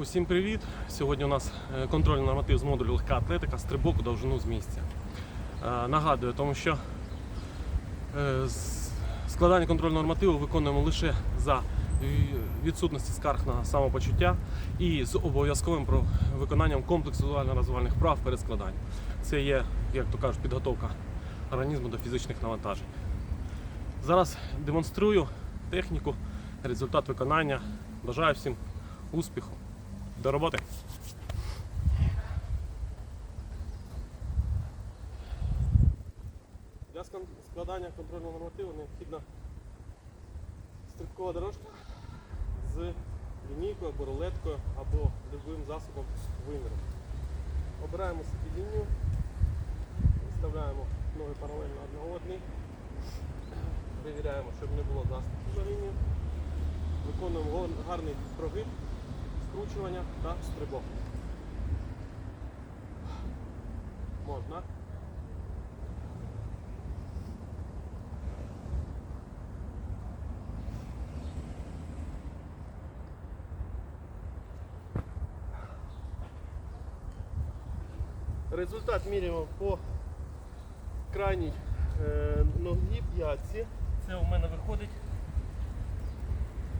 Усім привіт! Сьогодні у нас е, контрольний норматив з модулю легка атлетика, стрибок у довжину з місця. Е, Нагадую, тому що е, складання контрольного нормативу виконуємо лише за відсутності скарг на самопочуття і з обов'язковим виконанням комплексу розвивальних прав перед складанням. Це є, як то кажуть, підготовка організму до фізичних навантажень. Зараз демонструю техніку, результат виконання. Бажаю всім успіху. До роботи. Для складання контрольного нормативу необхідна стрибкова дорожка з лінійкою або рулеткою або любим засобом виміру. Обираємо собі лінію, виставляємо ноги паралельно одна одній, перевіряємо, щоб не було заступу за лінію. Виконуємо гарний прогиб, скручування та стрибок. Можна. Результат міряємо по крайній е, ногі п'ятці. Це у мене виходить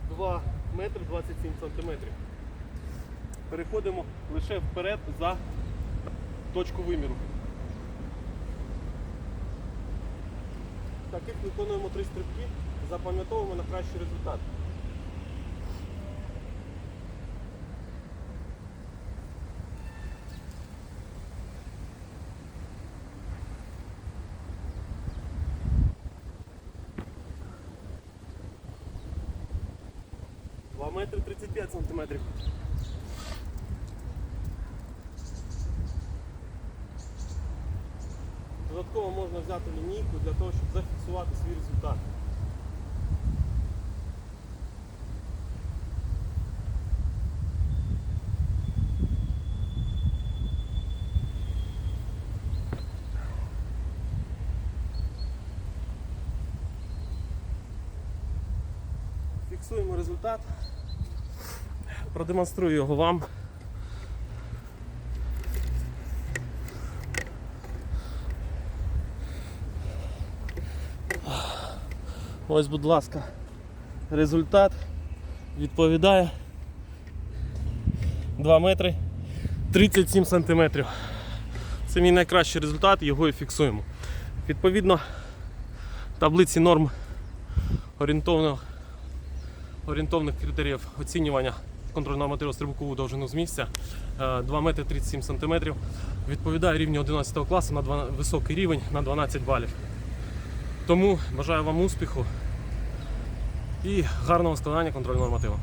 2 метри 27 сантиметрів. Переходимо лише вперед за точку виміру. Таких виконуємо три стрибки, запам'ятовуємо на кращий результат. Два метри 35 сантиметрів. Додатково можна взяти лінійку для того, щоб зафіксувати свій результат. Фіксуємо результат. Продемонструю його вам. Ось, будь ласка, результат відповідає 2 метри 37 сантиметрів. Це мій найкращий результат, його і фіксуємо. Відповідно, таблиці норм орієнтовного, орієнтовних критеріїв оцінювання контрольного матеріалу стрибкову довжину з місця е, 2 метри 37 сантиметрів відповідає рівню 11 класу на два- високий рівень на 12 балів. Тому бажаю вам успіху і гарного складання контрольного нормативу.